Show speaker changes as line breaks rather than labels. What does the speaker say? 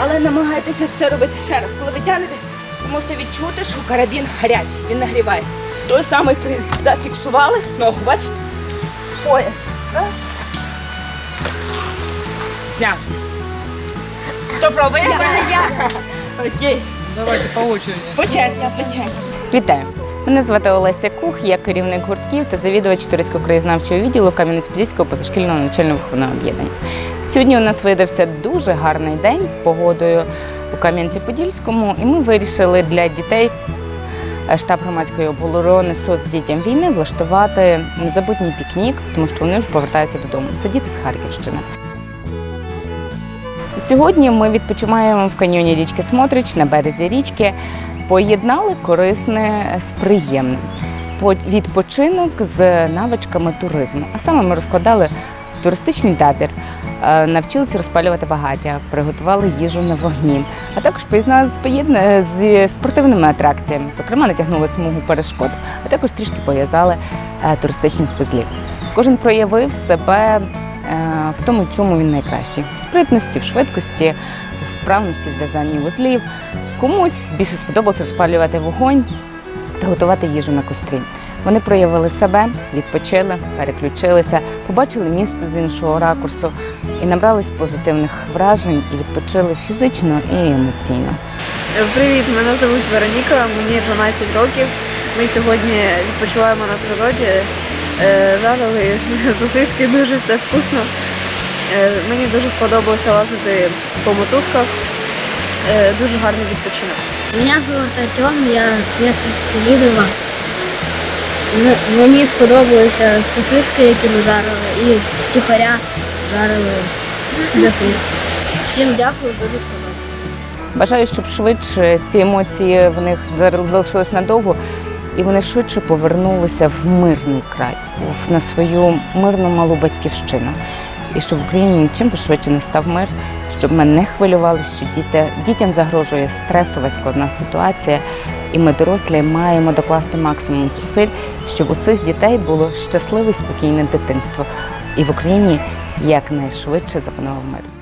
Але намагайтеся все робити ще раз. Коли ви тягнете, ви можете відчути, що карабін гарячий, він нагрівається. Той самий принцип. Зафіксували ногу, бачите? Пояс. Раз. Знявся. Хто пробує? Я. Окей.
Давайте по очереди.
По черзі, звичайно.
Вітаю! Мене звати Олеся Кух, я керівник гуртків та завідувач турецького краєзнавчого відділу Кам'янець-Подільського позашкільного навчального виховного об'єднання. Сьогодні у нас видався дуже гарний день погодою у Кам'янці-Подільському, і ми вирішили для дітей е, штаб громадської оборони СОС дітям війни влаштувати незабутній пікнік, тому що вони вже повертаються додому. Це діти з Харківщини. Сьогодні ми відпочиваємо в каньйоні річки Смотрич на березі річки. Поєднали корисне з приємним. Відпочинок з навичками туризму. А саме ми розкладали туристичний табір, е, навчилися розпалювати багаття, приготували їжу на вогні, а також поєднали з з спортивними атракціями. Зокрема, натягнули смугу перешкод, а також трішки пов'язали е, туристичних вузлів. Кожен проявив себе е, в тому, чому він найкращий: в спритності, в швидкості, в вправності зв'язанні вузлів. Комусь більше сподобалося розпалювати вогонь та готувати їжу на кострі. Вони проявили себе, відпочили, переключилися, побачили місто з іншого ракурсу і набрались позитивних вражень і відпочили фізично і емоційно.
Привіт, мене звуть Вероніка, мені 12 років. Ми сьогодні відпочиваємо на природі. Е, Жарили сосиски, дуже все вкусно. Е, Мені дуже сподобалося лазити по мотузках. Е, Дуже гарний відпочинок.
Меня зовут Артем, я з міста Селідова. Мені сподобалися сосиски, які ми жарили, і тихаря жарили захід. Всім дякую, дуже сподобалося.
Бажаю, щоб швидше ці емоції в них залишились надовго, і вони швидше повернулися в мирний край, на свою мирну малу батьківщину. І щоб в Україні нічим би швидше не став мир, щоб ми не хвилювали, що діти, дітям загрожує стресова складна ситуація, і ми, дорослі, маємо докласти максимум зусиль, щоб у цих дітей було щасливе і спокійне дитинство. І в Україні якнайшвидше запанував мир.